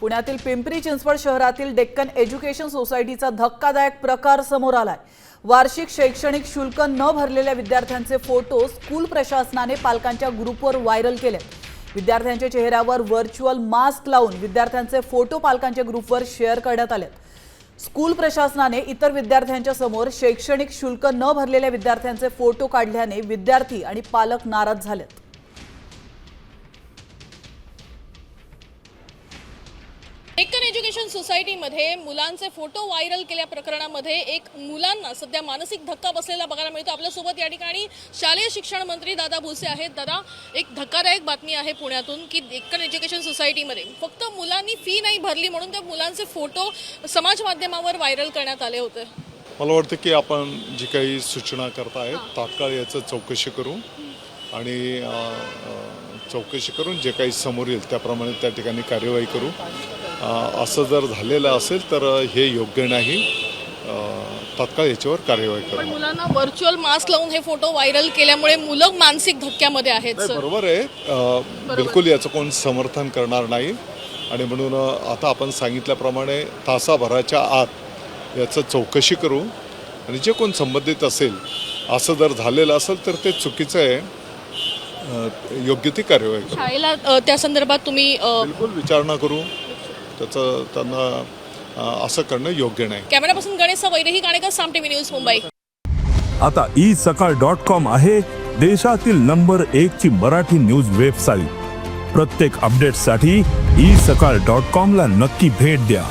पुण्यातील पिंपरी चिंचवड शहरातील डेक्कन एज्युकेशन सोसायटीचा धक्कादायक प्रकार समोर आलाय. वार्षिक शैक्षणिक शुल्क न भरलेल्या विद्यार्थ्यांचे फोटो स्कूल प्रशासनाने पालकांच्या ग्रुपवर व्हायरल केले विद्यार्थ्यांच्या चेहऱ्यावर व्हर्च्युअल मास्क लावून विद्यार्थ्यांचे फोटो पालकांच्या ग्रुपवर शेअर करण्यात आले स्कूल प्रशासनाने इतर विद्यार्थ्यांच्या समोर शैक्षणिक शुल्क न भरलेल्या विद्यार्थ्यांचे फोटो काढल्याने विद्यार्थी आणि पालक नाराज झालेत. एज्युकेशन सोसायटीमध्ये मुलांचे फोटो व्हायरल केल्या प्रकरणामध्ये एक मुलांना सध्या मानसिक धक्का बसलेला बघायला मिळतो. आपल्यासोबत या ठिकाणी शालेय शिक्षण मंत्री दादा भुसे आहेत. दादा एक धक्कादायक बातमी आहे पुण्यातून की डेक्कन एज्युकेशन सोसायटीमध्ये फक्त मुलांनी फी नाही भरली म्हणून त्या मुलांचे फोटो समाज माध्यमावर व्हायरल करण्यात आले होते. मला वाटतं की आपण जी काही सूचना करतायत तात्काळ याचं चौकशी करू आणि चौकशी करून जे काही समोर येईल त्याप्रमाणे त्या ठिकाणी कार्यवाही करू. असं जर झालेलं असेल तर हे योग्य नाही. तात्काळ याच्यावर कार्यवाही करू मुलांना व्हर्च्युअल मास्क लावून हे फोटो व्हायरल केल्यामुळे मुलं मानसिक धक्क्यामध्ये आहेत बरोबर आहे. बिलकुल याचं कोण समर्थन करणार नाही. आणि म्हणून आता आपण सांगितल्याप्रमाणे तासाभराच्या आत याचं चौकशी करू. आणि जे कोण संबंधित असेल असं जर झालेलं असेल तर ते चुकीचं आहे. योग्य ती कार्यवाही करू. शाळेला त्या संदर्भात तुम्ही बिलकुल विचारणा करू. त्याचं त्यांना असं करणं योग्य नाही. कॅमेरापासून गणेश वैदेही गाणेकर साम टीव्ही न्यूज मुंबई. आता ई सकाळ डॉट कॉम आहे देशातील नंबर एक ची मराठी न्यूज वेबसाईट. प्रत्येक अपडेटसाठी ई सकाळ डॉट कॉम ला नक्की भेट द्या.